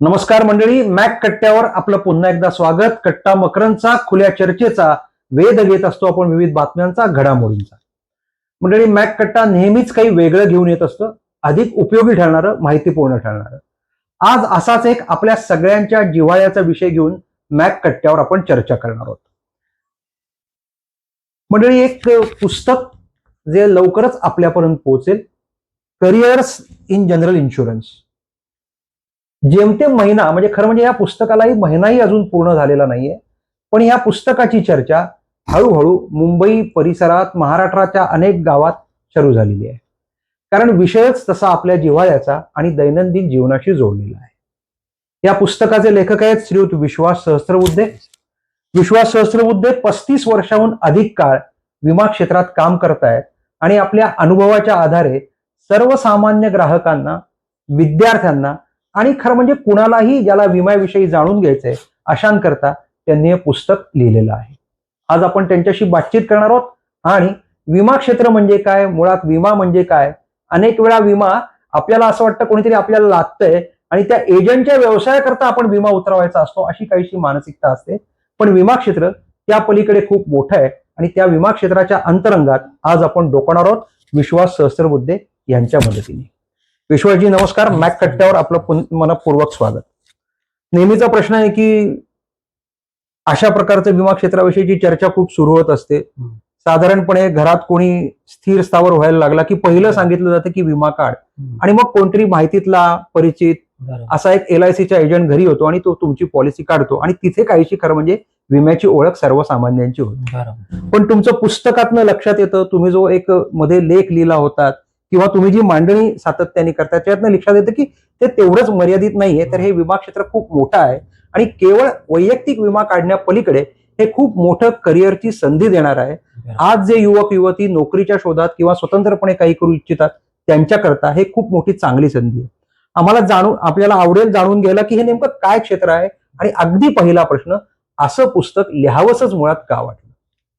नमस्कार मंडळी मॅक कट्ट्यावर आपलं पुन्हा एकदा स्वागत. कट्टा मकरंदचा खुल्या चर्चेचा वेध घेत असतो आपण विविध बातम्यांचा घडामोडींचा. मंडळी मॅक कट्टा नेहमीच काही वेगळं घेऊन येत असतं अधिक उपयोगी ठरणारं माहितीपूर्ण ठरणारं. आज असाच एक आपल्या सगळ्यांच्या जिव्हाळ्याचा विषय घेऊन मॅक कट्ट्यावर आपण चर्चा करणार आहोत. मंडळी एक पुस्तक जे लवकरच आपल्यापर्यंत पोहोचेल करिअर्स इन जनरल इन्शुरन्स जेमतेम महिना म्हणजे खरं म्हणजे या पुस्तकालाही महिनाही अजून पूर्ण झालेला नाहीये. पण या पुस्तकाची चर्चा हळूहळू मुंबई परिसरात महाराष्ट्राच्या अनेक गावात सुरू झालेली आहे. कारण विषयच तसा आपल्या जिव्हाळ्याचा आणि दैनंदिन जीवनाशी जोडलेला आहे. या पुस्तकाचे लेखक आहेत श्रीयुत विश्वास सहस्त्रबुद्धे विश्वास सहस्त्रबुद्धे पस्तीस वर्षाहून अधिक काळ विमा क्षेत्रात काम करतायत आणि आपल्या अनुभवाच्या आधारे सर्वसामान्य ग्राहकांना विद्यार्थ्यांना आणि खरं म्हणजे कुणालाही ज्याला विम्याविषयी जाणून घ्यायचंय अशांकरता त्यांनी हे पुस्तक लिहिलेलं आहे. आज आपण त्यांच्याशी बातचीत करणार आहोत. आणि विमा क्षेत्र म्हणजे काय? मुळात विमा म्हणजे काय? अनेक वेळा विमा आपल्याला असं वाटतं कोणीतरी आपल्याला लागतंय आणि त्या एजंटच्या व्यवसायाकरता आपण विमा उतरवायचा असतो अशी काहीशी मानसिकता असते. पण विमा क्षेत्र त्या पलीकडे खूप मोठं आहे आणि त्या विमा क्षेत्राच्या अंतरंगात आज आपण डोकणार आहोत विश्वास सहस्रबुद्धे यांच्या मदतीने. विश्वासजी नमस्कार. मॅक कट्ट्यावर आपलं मनपूर्वक स्वागत. नेहमीचा प्रश्न आहे की अशा प्रकारचं विमा क्षेत्राविषयीची चर्चा खूप सुरू होत असते. साधारणपणे घरात कोणी स्थिर स्थावर व्हायला लागला की पहिलं सांगितलं जातं की विमा काढ. आणि मग कोणतरी माहितीतला परिचित असा एक एल आय सीचा एजंट घरी होतो आणि तो तुमची पॉलिसी काढतो. आणि तिथे काहीशी खरं म्हणजे विम्याची ओळख सर्वसामान्यांची होती. पण तुमचं पुस्तकातनं लक्षात येतं तुम्ही जो एक मध्ये लेख लिहिला होता किंवा तुम्ही जी मांडणी सातत्याने करता त्यातनं लक्षात येतं की ते तेवढंच मर्यादित नाहीये. तर हे विमा क्षेत्र खूप मोठं आहे आणि केवळ वैयक्तिक विमा काढण्यापलीकडे हे खूप मोठं करिअरची संधी देणार आहे. आज जे युवक युवती नोकरीच्या शोधात किंवा स्वतंत्रपणे काही करू इच्छितात त्यांच्याकरता हे खूप मोठी चांगली संधी आहे. आम्हाला जाणून आपल्याला आवडेल जाणून घ्यायला की हे नेमकं काय क्षेत्र आहे? आणि अगदी पहिला प्रश्न असं पुस्तक लिहावंच मुळात का वाटलं?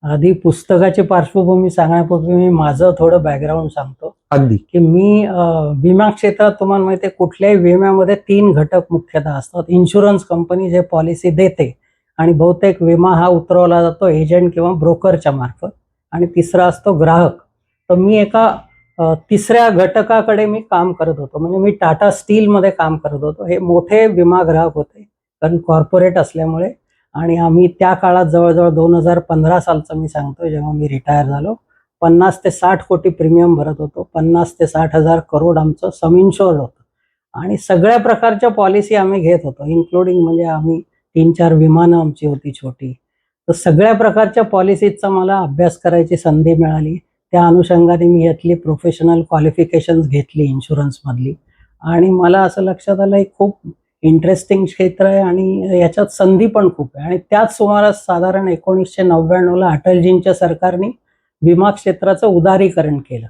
आधी पुस्तकाची पार्श्वभूमी सांगण्यापूर्वी मी माझं थोडं बॅकग्राऊंड सांगतो. अगदी. की मी विमा क्षेत्रात तुम्हाला माहिती आहे कुठल्याही विम्यामध्ये तीन घटक मुख्यतः असतात. इन्शुरन्स कंपनी जे पॉलिसी देते आणि बहुतेक विमा हा उतरवला जातो एजंट किंवा ब्रोकरच्या मार्फत. आणि तिसरा असतो ग्राहक. तर मी एका तिसऱ्या घटकाकडे मी काम करत होतो. म्हणजे मी टाटा स्टीलमध्ये काम करत होतो. हे मोठे विमा ग्राहक होते. कारण कॉर्पोरेट असल्यामुळे आणि आम्ही त्या काळात जवळजवळ दोन हजार पंधरा सालचं मी सांगतो जेव्हा मी रिटायर झालो पन्नास ते साठ कोटी प्रीमियम भरत होतो पन्नास ते साठ हजार करोड आमचं सम इन्शुअर्ड होतं. आणि सगळ्या प्रकारच्या पॉलिसी आम्ही घेत होतो इन्क्लुडिंग म्हणजे आम्ही तीन चार विमानं आमची होती छोटी. तर सगळ्या प्रकारच्या पॉलिसीजचा मला अभ्यास करायची संधी मिळाली. त्या अनुषंगाने मी यातली प्रोफेशनल क्वालिफिकेशन्स घेतली इन्शुरन्समधली आणि मला असं लक्षात आलं खूप इंटरेस्टिंग क्षेत्र आहे आणि याच्यात संधी पण खूप आहे. आणि त्याच सुमारास साधारण एकोणीसशे नव्याण्णवला अटलजींच्या सरकारने विमा क्षेत्राचं उदारीकरण केलं.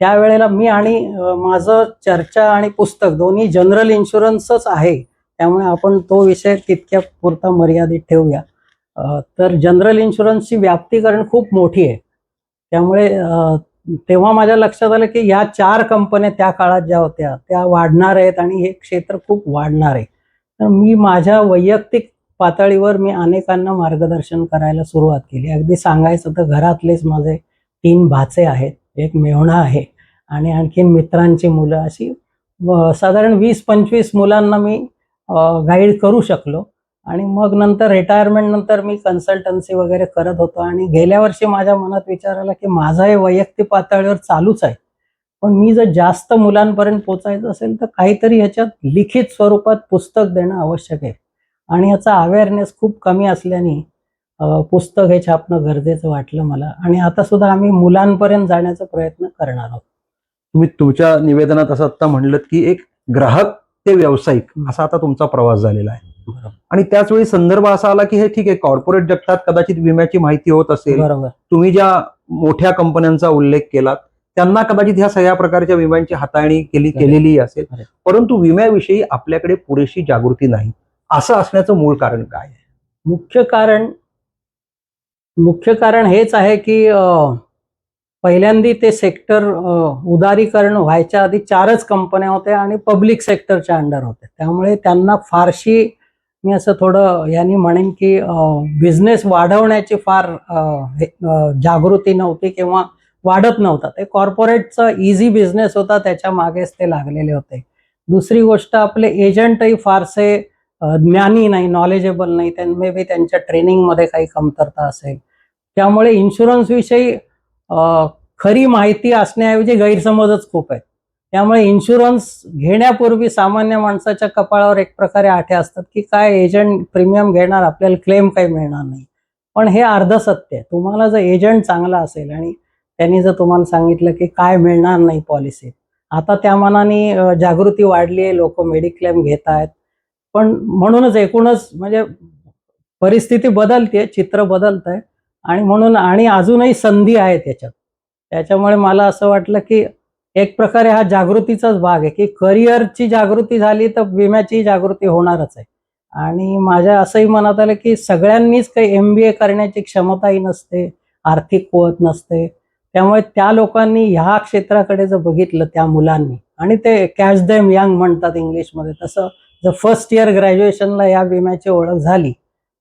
त्यावेळेला मी आणि माझं चर्चा आणि पुस्तक दोन्ही जनरल इन्शुरन्सच आहे. त्यामुळे आपण तो विषय तितक्या पुरता मर्यादित ठेवूया. तर जनरल इन्शुरन्सची व्याप्तीकरण खूप मोठी आहे. त्यामुळे तेव्हा माझ्या लक्षात आलं की या चार कंपन्या त्या काळात ज्या होत्या त्या वाढणार आहेत आणि हे क्षेत्र खूप वाढणार आहे. तर मी माझ्या वैयक्तिक पातळीवर मी अनेकांना मार्गदर्शन करायला सुरुवात केली. अगदी सांगायचं तर घरातलेच माझे तीन भाचे आहेत एक मेहुणा आहे आणि आणखीन मित्रांची मुलं अशी साधारण वीस पंचवीस मुलांना मी गाईड करू शकलो. आणि मग नंतर रिटायरमेंट नंतर मी कन्सल्टन्सी वगैरे करत होतो. आणि गेल्या वर्षी माझ्या मनात विचार आला की माझं हे वैयक्तिक पातळीवर चालूच आहे. पण मी जर जास्त मुलांपर्यंत पोचायचं असेल तर काहीतरी ह्याच्यात लिखित स्वरूपात पुस्तक देणं आवश्यक आहे. आणि याचा अवेअरनेस खूप कमी असल्याने पुस्तक हे छापणं गरजेचं वाटलं मला. आणि आता सुद्धा आम्ही मुलांपर्यंत जाण्याचा प्रयत्न करणार आहोत. तुम्ही तुमच्या निवेदनात असं आता म्हणलं की एक ग्राहक ते व्यावसायिक असा आता तुमचा प्रवास झालेला आहे. आणि त्याच वेळी संदर्भ असा आला की हे ठीक आहे कॉर्पोरेट जगतात कदाचित विम्याची माहिती होत असेल. तुम्ही ज्या मोठ्या कंपन्यांचा उल्लेख केलात त्यांना कदाचित ह्या सगळ्या प्रकारच्या विम्यांची हाताळणी केली. केलेली असेल. परंतु विम्याविषयी आपल्याकडे पुरेशी जागृती नाही. असं असण्याचं मूळ कारण काय आहे? मुख्य कारण मुख्य कारण हेच आहे की पहिल्यांदी ते सेक्टर उदारीकरण व्हायच्या आधी चारच कंपन्या होत्या आणि पब्लिक सेक्टरच्या अंडर होत्या. त्यामुळे त्यांना फारशी मी असं थोडं यांनी म्हणेन की बिझनेस वाढवण्याची फार जागृती नव्हती किंवा वाढत नव्हता. ते कॉर्पोरेटचा इझी बिझनेस होता त्याच्या मागेच ते लागलेले होते. दुसरी गोष्ट आपले एजंटही फारसे ज्ञानी नाही नॉलेजेबल नाही. त्यां मे बी त्यांच्या ट्रेनिंगमध्ये काही कमतरता असेल. त्यामुळे इन्शुरन्स विषयी खरी माहिती असण्याऐवजी गैरसमजच खूप आहेत. त्यामुळे इन्शुरन्स घेण्यापूर्वी सामान्य माणसाच्या कपाळावर एक प्रकारे आठे असतात की काय एजंट प्रीमियम घेणार आपल्याला क्लेम काही मिळणार नाही. पण हे अर्ध सत्य आहे. तुम्हाला जर एजंट चांगला असेल आणि त्यांनी जर तुम्हाला सांगितलं की काय मिळणार नाही पॉलिसीत आता त्या मनाने जागृती वाढली आहे. लोक मेडिक्लेम घेत आहेत. पण म्हणूनच एकूणच म्हणजे परिस्थिती बदलते चित्र बदलत आहे आणि म्हणून आणि अजूनही संधी आहे त्याच्यात त्याच्यामुळे मला असं वाटलं की एक प्रकारे हा जागृतीचाच भाग आहे की करिअरची जागृती झाली तर विम्याची जागृती होणारच आहे. आणि माझ्या असंही मनात आलं की सगळ्यांनीच काही एम बी ए करण्याची क्षमताही नसते आर्थिक कुवत नसते. त्यामुळे त्या लोकांनी ह्या क्षेत्राकडे जर बघितलं त्या मुलांनी आणि ते कॅश देम यंग म्हणतात इंग्लिशमध्ये तसं जर फर्स्ट इयर ग्रॅज्युएशनला या विम्याची ओळख झाली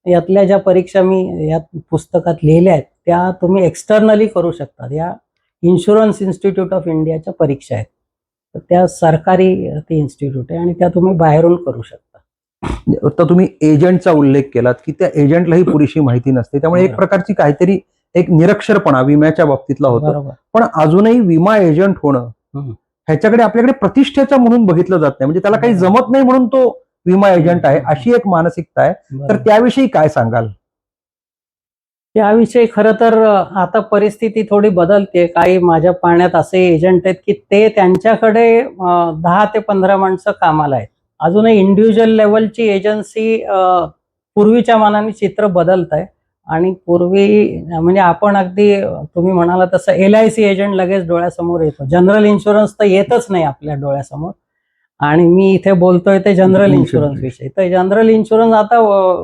यातल्या ज्या परीक्षा मी या पुस्तकात लिहिल्या आहेत त्या तुम्ही एक्सटर्नली करू शकतात. या इन्शुरन्स इन्स्टिट्यूट ऑफ इंडियाच्या परीक्षा आहेत. तर त्या सरकारी ती इन्स्टिट्यूट आहे आणि त्या तुम्ही बाहेरून करू शकता. आता तुम्ही एजंटचा उल्लेख केलात की त्या एजंटलाही पुरेशी माहिती नसते. त्यामुळे एक. प्रकारची काहीतरी एक निरक्षरपणा विम्याच्या बाबतीतला होतो. पण अजूनही विमा एजंट होणं. ह्याच्याकडे आपल्याकडे प्रतिष्ठेचा म्हणून बघितलं जात नाही. म्हणजे त्याला काही. जमत नाही म्हणून तो विमा एजंट आहे अशी एक मानसिकता आहे. तर. त्याविषयी काय सांगाल? त्याविषयी खरं तर आता परिस्थिती थोडी बदलते. काही माझ्या पाण्यात असे एजंट आहेत की ते त्यांच्याकडे दहा ते पंधरा माणसं कामाला आहेत. अजूनही इंडिव्हिज्युअल लेवलची एजन्सी पूर्वीच्या मानाने चित्र बदलत आहे आणि पूर्वी म्हणजे आपण अगदी तुम्ही म्हणाला तसं एल आय सी एजंट लगेच डोळ्यासमोर येतो. जनरल इन्शुरन्स तर येतच नाही आपल्या डोळ्यासमोर. आणि मी इथे बोलतोय ते जनरल इन्शुरन्स विषयी. तर जनरल इन्शुरन्स आता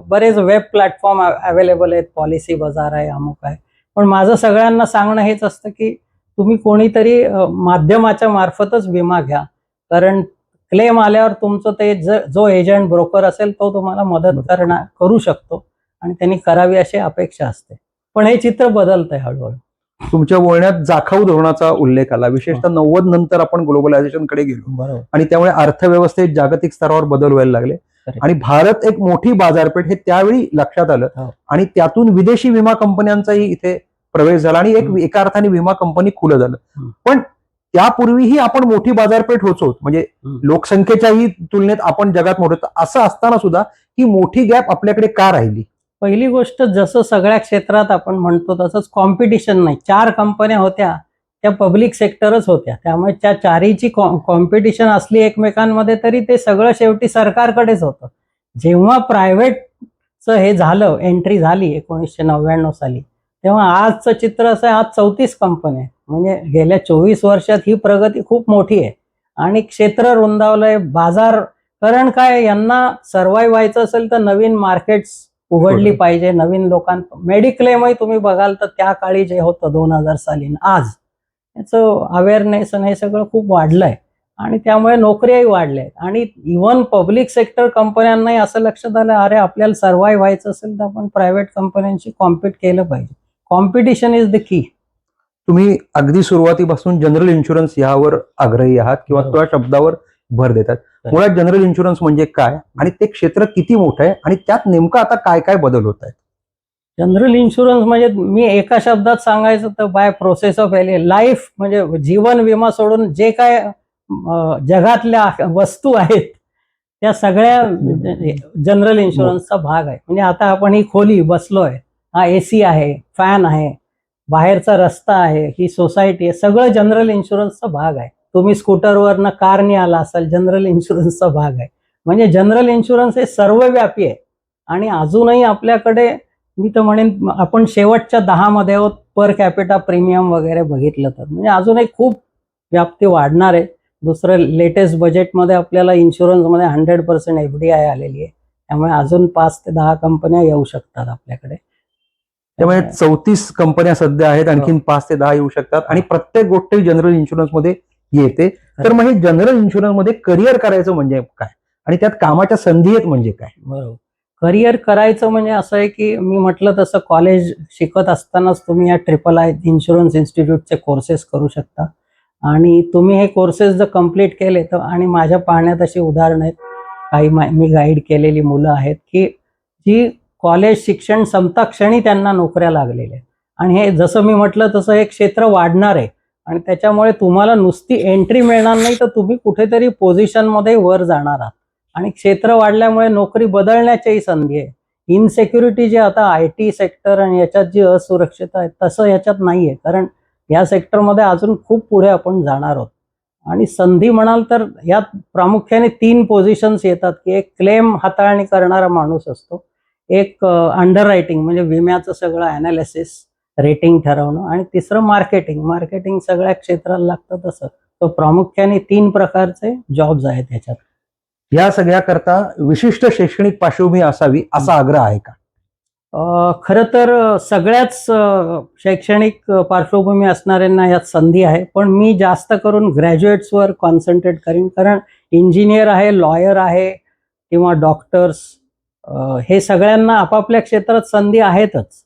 बरेच वेब प्लॅटफॉर्म अवेलेबल आहेत. पॉलिसी बाजार आहे अमुक आहे. पण माझं सगळ्यांना सांगणं हेच असतं की तुम्ही कोणीतरी माध्यमाच्या मार्फतच विमा घ्या. कारण क्लेम आल्यावर तुमचं ते ज- जो एजंट ब्रोकर असेल तो तुम्हाला मदत करणार करू शकतो. आणि त्यांनी करावी अशी अपेक्षा असते. पण हे चित्र बदलत आहे हळूहळू. तुमच्या बोलण्यात जाखव धोरणाचा उल्लेख आला विशेषतः नव्वद नंतर आपण ग्लोबलायझेशनकडे गेलो आणि त्यामुळे अर्थव्यवस्थेत जागतिक स्तरावर बदल व्हायला लागले. आणि भारत एक मोठी बाजारपेठ हे त्यावेळी लक्षात आलं हो. आणि त्यातून विदेशी विमा कंपन्यांचाही इथे प्रवेश झाला आणि एक. एका अर्थाने विमा कंपनी खुलं झालं. पण त्यापूर्वीही आपण मोठी बाजारपेठ होतो म्हणजे. लोकसंख्येच्याही तुलनेत आपण जगात मोठे. असं असताना सुद्धा ही मोठी गॅप आपल्याकडे का राहिली पहिली गोष्ट जसं सगळ्या क्षेत्रात आपण म्हणतो तसंच कॉम्पिटिशन नाही. चार कंपन्या होत्या त्या पब्लिक सेक्टरच होत्या. त्यामुळे त्या चारीची कॉ कॉम्पिटिशन असली एकमेकांमध्ये तरी ते सगळं शेवटी सरकारकडेच होतं. जेव्हा प्रायव्हेटचं हे झालं एंट्री झाली एकोणीसशे नव्याण्णव साली तेव्हा आजचं चित्र असं आहे आज चौतीस कंपन्या आहेत. म्हणजे गेल्या चोवीस वर्षात ही प्रगती खूप मोठी आहे. आणि क्षेत्र रुंदावलंय बाजार कारण काय यांना सर्वाईव्ह व्हायचं असेल तर नवीन मार्केट्स उघडली बरोबर. पाहिजे. नवीन लोकां मेडिक्लेमही तुम्ही बघाल तर त्या काळी जे होतं दोन हजार साली आज याचं अवेअरनेस आणि हे सगळं खूप वाढलंय. आणि त्यामुळे नोकऱ्याही वाढल्या आहेत आणि इव्हन पब्लिक सेक्टर कंपन्यांनाही असं लक्षात आलं अरे आपल्याला सर्वाईव्ह व्हायचं असेल तर आपण प्रायव्हेट कंपन्यांशी कॉम्पिट केलं पाहिजे. कॉम्पिटिशन इज द की तुम्ही अगदी सुरुवातीपासून जनरल इन्शुरन्स यावर आग्रही आहात किंवा बरोबर. त्या शब्दावर भर देतात. मुळात जनरल इन्शुरन्स म्हणजे काय? आणि ते क्षेत्र किती मोठं आहे? आणि त्यात नेमकं आता काय काय बदल होत आहेत? जनरल इन्शुरन्स म्हणजे मी एका शब्दात सांगायचं तर by process of L life म्हणजे जीवन विमा सोडून जे काय जगातल्या वस्तू आहेत त्या सगळ्या जनरल इन्शुरन्सचा भाग आहे. म्हणजे आता आपण ही खोली बसलोय. हा ए सी आहे फॅन आहे बाहेरचा रस्ता आहे ही सोसायटी आहे सगळं जनरल इन्शुरन्सचा भाग आहे. तुम्ही स्कूटरवरनं कारने आला असाल जनरल इन्शुरन्सचा भाग आहे. म्हणजे जनरल इन्शुरन्स हे सर्वव्यापी आहे. आणि अजूनही आपल्याकडे मी तर म्हणेन आपण शेवटच्या दहामध्ये आहोत पर कॅपिटा प्रीमियम वगैरे बघितलं तर. म्हणजे अजूनही खूप व्याप्ती वाढणार आहे. दुसरं लेटेस्ट बजेटमध्ये आपल्याला इन्शुरन्समध्ये hundred percent F D I आलेली आहे. त्यामुळे अजून पाच ते दहा कंपन्या येऊ शकतात आपल्याकडे. त्यामुळे चौतीस कंपन्या सध्या आहेत आणखीन पाच ते दहा येऊ शकतात. आणि प्रत्येक गोष्ट जनरल इन्शुरन्समध्ये येते. तर मग हे जनरल इन्शुरन्समध्ये करिअर करायचं म्हणजे काय? आणि त्यात कामाच्या संधी आहेत म्हणजे काय? बरोबर. करिअर करायचं म्हणजे असं आहे की मी म्हटलं तसं कॉलेज शिकत असतानाच तुम्ही या ट्रिपल आय इन्शुरन्स इन्स्टिट्यूटचे कोर्सेस करू शकता. आणि तुम्ही हे कोर्सेस जर कंप्लीट केले तर आणि माझ्या पाहण्यात अशी उदाहरणं आहेत. काही मा- गाईड केलेली मुलं आहेत की जी कॉलेज शिक्षण संपता क्षणी त्यांना नोकऱ्या लागलेल्या आहेत. आणि हे जसं मी म्हटलं तसं हे क्षेत्र वाढणार आहे. आणि त्याच्यामुळे तुम्हाला नुसती एंट्री मिळणार नाही तर तुम्ही कुठेतरी पोझिशनमध्ये वर जाणार आहात. आणि क्षेत्र वाढल्यामुळे नोकरी बदलण्याच्याही संधी आहे. इनसेक्युरिटी जे आता आय टी सेक्टर आणि याच्यात जी असुरक्षितता आहे तसं याच्यात नाही आहे कारण या सेक्टरमध्ये अजून खूप पुढे आपण जाणार आहोत. आणि संधी म्हणाल तर यात प्रामुख्याने तीन पोझिशन्स येतात की एक क्लेम हाताळणी करणारा माणूस असतो एक अंडर रायटिंग म्हणजे विम्याचं सगळं अनालिसिस रेटिंग ठरवणं आणि तिसरं मार्केटिंग. मार्केटिंग सगळ्या क्षेत्राला लागतं तसं. तो प्रामुख्याने तीन प्रकारचे जॉब्स आहेत याच्यात या सगळ्या करता विशिष्ट शैक्षणिक पार्श्वभूमी असावी असा आग्रह आहे का? खरं तर सगळ्याच शैक्षणिक पार्श्वभूमी असणाऱ्यांना यात संधी आहे. पण मी जास्त करून ग्रॅज्युएट्सवर कॉन्सन्ट्रेट करीन. कारण इंजिनियर आहे लॉयर आहे किंवा डॉक्टर्स हे सगळ्यांना आपापल्या क्षेत्रात संधी आहेतच.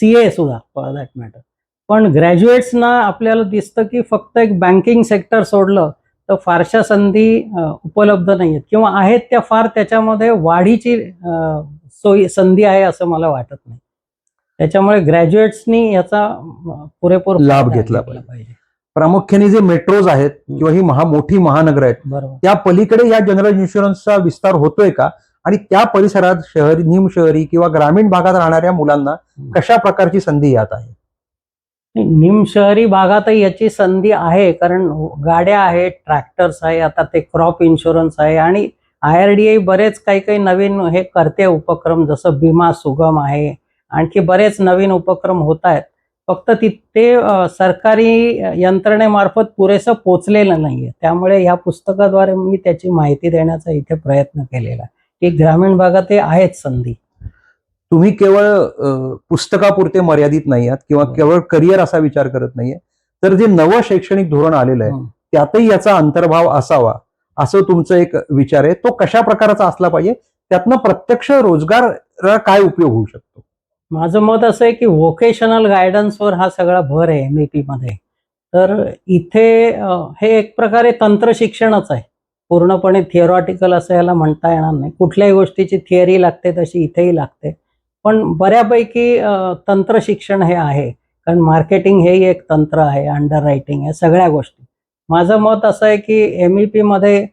सी ए सुद्धा फॉर दॅट मॅटर पण ग्रॅज्युएट्सना आपल्याला दिसतं की फक्त एक बँकिंग सेक्टर सोडलं तर फारशा संधी उपलब्ध नाही आहेत किंवा आहेत त्या फार त्याच्यामध्ये वाढीची सोयी संधी आहे असं मला वाटत नाही. त्याच्यामुळे ग्रॅज्युएट्सनी याचा पुरेपूर लाभ घेतला पाहिजे. प्रामुख्याने जे मेट्रोज आहेत किंवा ही महा मोठी महानगर आहेत त्या पलीकडे या जनरल इन्शुरन्सचा विस्तार होतोय का? आणि त्या परिसरात शहरी निमशहरी किंवा ग्रामीण भागात राहणाऱ्या मुलांना कशा प्रकारची संधी यात आहे? निमशहरी भागातही याची संधी आहे कारण गाड्या आहेत ट्रॅक्टर्स आहे आता ते क्रॉप इन्शुरन्स आहे आणि आय आर डी ए बरेच काही काही नवीन हे करते उपक्रम जसं भीमा सुगम आहे. आणखी बरेच नवीन उपक्रम होत आहेत. फक्त ति ते अ, सरकारी यंत्रणेमार्फत पुरेसं पोचलेलं नाहीये. त्यामुळे या पुस्तकाद्वारे मी त्याची माहिती देण्याचा इथे प्रयत्न केलेला आहे. की ग्रामीण भागात हे आहेत संधी. तुम्ही केवळ पुस्तकापुरते मर्यादित नाही आहात किंवा हो. केवळ करिअर असा विचार करत नाहीये. तर जे नवं शैक्षणिक धोरण आलेलं आहे हं. त्यातही याचा अंतर्भाव असावा असं तुमचं एक विचार आहे. तो कशा प्रकारचा असला पाहिजे त्यातनं प्रत्यक्ष रोजगार काय उपयोग होऊ शकतो? माझं मत असं आहे की व्होकेशनल गायडन्सवर हा सगळा भर आहे एममध्ये. तर इथे हे एक प्रकारे तंत्र शिक्षणच आहे. पूर्णपणे थिअरॉटिकल असं याला म्हणता येणार नाही. कुठल्याही गोष्टीची थिअरी लागते तशी इथेही लागते. पण बऱ्यापैकी तंत्र शिक्षण हे आहे. कारण मार्केटिंग हेही एक तंत्र आहे अंडर रायटिंग या सगळ्या गोष्टी. माझं मत असं आहे की एम ई पीमध्ये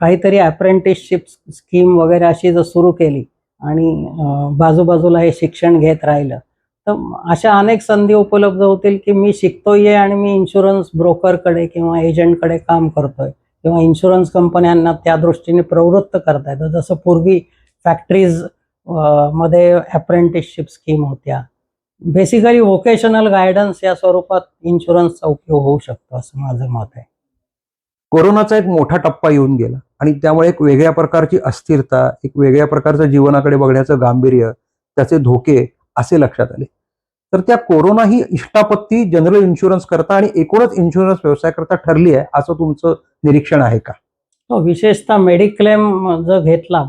काहीतरी अप्रेंटिसशिप स्कीम वगैरे अशी जर सुरू केली आणि बाजूबाजूला हे शिक्षण घेत राहिलं तर अशा अनेक संधी उपलब्ध होतील की मी शिकतोय आणि मी इन्शुरन्स ब्रोकरकडे किंवा एजंटकडे काम करतोय. किंवा इन्शुरन्स कंपन्यांना त्या दृष्टीने प्रवृत्त करता येतं जसं पूर्वी फॅक्टरीजमध्ये अप्रेंटिसशिप स्कीम होत्या. बेसिकली व्होकेशनल गायडन्स या स्वरूपात इन्शुरन्सचा उपयोग होऊ शकतो असं माझं मत आहे. कोरोनाचा एक मोठा टप्पा येऊन गेला आणि त्यामुळे एक वेगळ्या प्रकारची अस्थिरता एक वेगळ्या प्रकारचं जीवनाकडे बघण्याचं गांभीर्य त्याचे धोके असे लक्षात आले. तर त्या कोरोना ही इष्टापत्ती जनरल इन्शुरन्स करता आणि एकूणच इन्शुरन्स व्यवसाय करता ठरली आहे असं तुमचं निरीक्षण आहे का? हो विशेषतः मेडिक्लेम जर घेतला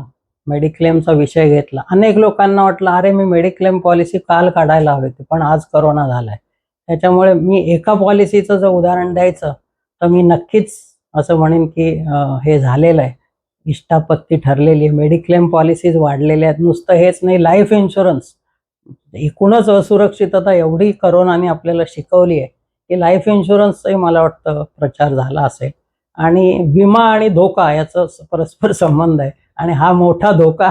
मेडिक्लेमचा विषय घेतला अनेक लोकांना वाटलं अरे मी मेडिक्लेम पॉलिसी काल काढायला हवी होती पण आज करोना झालाय. त्याच्यामुळे मी एका पॉलिसीचं जर उदाहरण द्यायचं तर मी नक्कीच असं म्हणेन की हे झालेलं आहे. इष्टापत्ती ठरलेली आहे. मेडिक्लेम पॉलिसीज वाढलेल्या आहेत. नुसतं हेच नाही लाईफ इन्शुरन्स एकूणच असुरक्षितता एवढी करोनाने आपल्याला शिकवली आहे की लाईफ इन्शुरन्सचाही मला वाटतं प्रचार झाला असेल. आणि विमा आणि धोका याचा परस्पर संबंध आहे. आणि हा मोठा धोका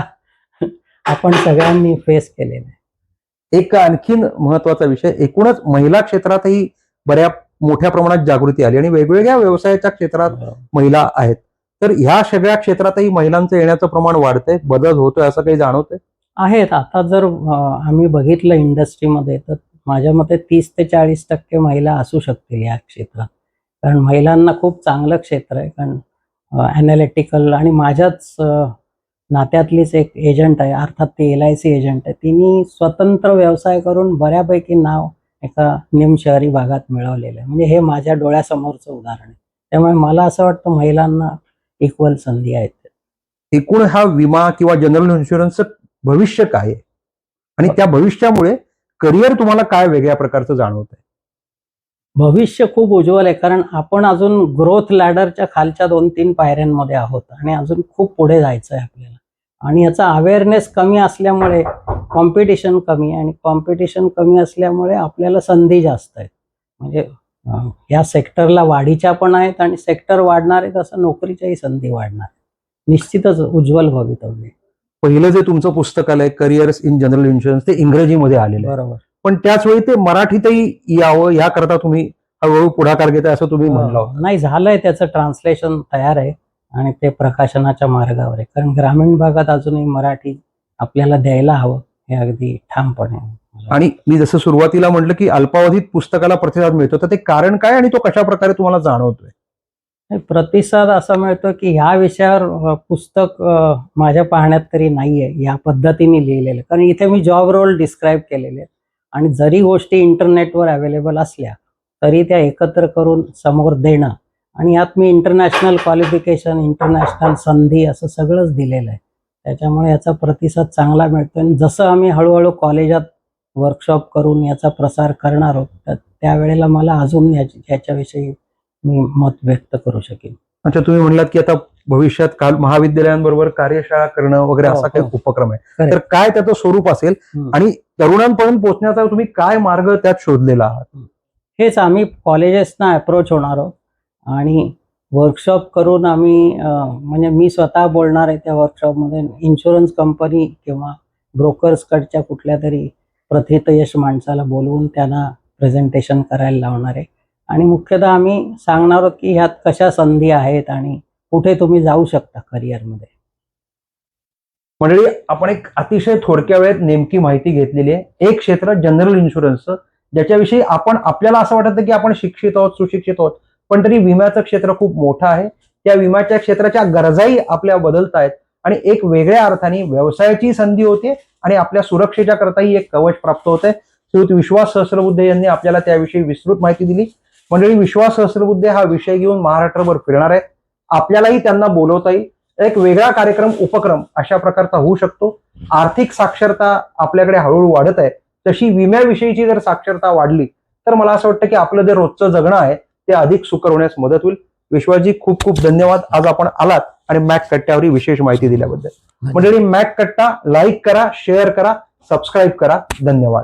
आपण सगळ्यांनी फेस केलेला आहे. एक आणखीन महत्त्वाचा विषय एकूणच महिला क्षेत्रातही बऱ्या मोठ्या प्रमाणात जागृती आली आणि वेगवेगळ्या व्यवसायाच्या क्षेत्रात महिला आहेत. तर ह्या सगळ्या क्षेत्रातही महिलांचं येण्याचं प्रमाण वाढतंय बदल होतोय असं काही जाणवतंय? आहेत. आता जर आम्ही बघितलं इंडस्ट्रीमध्ये तर माझ्या मते तीस ते चाळीस टक्के महिला असू शकतील या क्षेत्रात. कारण महिलांना खूप चांगलं क्षेत्र आहे. कारण ॲनालिटिकल आणि माझ्याच नात्यातलीच एक एजंट आहे. अर्थात ती एल आय सी एजंट आहे. तिने स्वतंत्र व्यवसाय करून बऱ्यापैकी नाव एका निमशहरी भागात मिळवलेलं आहे. म्हणजे हे माझ्या डोळ्यासमोरचं उदाहरण आहे. त्यामुळे मला असं वाटतं महिलांना इक्वल संधी आहेत. एकूण हा विमा किंवा जनरल इन्शुरन्स भविष्य काय आहे? आणि त्या भविष्यामुळे करिअर तुम्हाला काय वेगळ्या प्रकारचं जाणवत आहे भविष्य खूप उज्ज्वल आहे कारण आपण अजून ग्रोथ लॅडरच्या खालच्या दोन तीन पायऱ्यांमध्ये आहोत आणि अजून खूप पुढे जायचं आहे आपल्याला. आणि याचा अवेअरनेस कमी असल्यामुळे कॉम्पिटिशन कमी आहे आणि कॉम्पिटिशन कमी असल्यामुळे आपल्याला संधी जास्त आहेत. म्हणजे या सेक्टरला वाढीच्या पण आहेत आणि सेक्टर वाढणार आहे तसं नोकरीच्याही संधी वाढणार निश्चितच उज्ज्वल भवितव्य आहे. पहिलं जे तुमचं पुस्तक आलंय करिअर्स इन जनरल इन्शुरन्स ते इंग्रजीमध्ये आलेलं आहे. बरोबर. पण त्याच वेळी ते मराठीतही यावं याकरता तुम्ही हळूहळू पुढाकार घेताय असं तुम्ही म्हणलं होतं. नाही झालंय त्याचं ट्रान्सलेशन तयार आहे आणि ते प्रकाशनाच्या मार्गावर आहे. कारण ग्रामीण भागात अजूनही मराठी आपल्याला द्यायला हवं हे अगदी ठामपणे. आणि मी जसं सुरुवातीला म्हटलं की अल्पावधीत पुस्तकाला प्रतिसाद मिळतो तर ते कारण काय आणि तो कशा प्रकारे तुम्हाला जाणवतोय? प्रतिसाद असा मिळतो की ह्या विषयावर पुस्तक माझ्या पाहण्यात तरी नाहीये या पद्धतीने लिहिलेलं. कारण इथे मी जॉब रोल डिस्क्राईब केलेले आहेत. आणि जरी गोष्टी इंटरनेटवर अवेलेबल असल्या तरी त्या एकत्र करून समोर देणं आणि यात मी इंटरनॅशनल क्वालिफिकेशन इंटरनॅशनल संधी असं सगळंच दिलेलं आहे. त्याच्यामुळे याचा प्रतिसाद चांगला मिळतो आणि जसं आम्ही हळूहळू कॉलेजात वर्कशॉप करून याचा प्रसार करणार आहोत तर त्यावेळेला मला अजून याच्या याच्याविषयी मी मत व्यक्त करू शकेन. अच्छा तुम्ही म्हणलात की आता भविष्यात काल महाविद्यालयांबरोबर कार्यशाळा करणं वगैरे हो, असा काही हो. उपक्रम आहे. तर काय त्याचं स्वरूप असेल. आणि तरुणांपर्यंत पोहोचण्याचा तुम्ही काय मार्ग त्यात शोधलेला आहात? हेच आम्ही कॉलेजेसना अप्रोच होणार आहोत. आणि वर्कशॉप करून आम्ही म्हणजे मी स्वतः बोलणार आहे त्या वर्कशॉपमध्ये इन्शुरन्स कंपनी किंवा ब्रोकर्सकडच्या कुठल्या तरी प्रथितयश माणसाला बोलवून त्यांना प्रेझेंटेशन करायला लावणार आहे. आणि मुख्यतः आम्ही सांगणार आहोत की ह्यात कशा संधी आहेत आणि कुठे तुम्ही जाऊ शकता करिअरमध्ये. मंडळी आपण एक अतिशय थोडक्या वेळेत नेमकी माहिती घेतलेली आहे. एक क्षेत्र जनरल इन्शुरन्सचं ज्याच्याविषयी आपण आपल्याला असं वाटतं की आपण शिक्षित आहोत सुशिक्षित आहोत पण तरी विम्याचं क्षेत्र खूप मोठं आहे. त्या विम्याच्या क्षेत्राच्या गरजाही आपल्या बदलत आहेत आणि एक वेगळ्या अर्थाने व्यवसायाची संधी होते आणि आपल्या सुरक्षेच्या करताही एक कवच प्राप्त होते श्रीयुत विश्वास सहस्रबुद्धे यांनी आपल्याला त्याविषयी विस्तृत माहिती दिली. मंडळी विश्वास सहस्रबुद्धे हा विषय घेऊन महाराष्ट्रभर फिरणार आहेत आपल्यालाही त्यांना बोलवता येईल. एक वेगळा कार्यक्रम उपक्रम अशा प्रकारचा होऊ शकतो. आर्थिक साक्षरता आपल्याकडे हळूहळू वाढत आहे. तशी विम्याविषयीची जर साक्षरता वाढली तर मला असं वाटतं की आपलं जे रोजचं जगणं आहे ते अधिक सुकर होण्यास मदत होईल. विश्वासजी खूप खूप धन्यवाद. आज आपण आलात आणि मॅक कट्ट्यावर ही विशेष माहिती दिल्याबद्दल. मंडळी मॅक कट्टा लाईक करा शेअर करा सबस्क्राईब करा. धन्यवाद.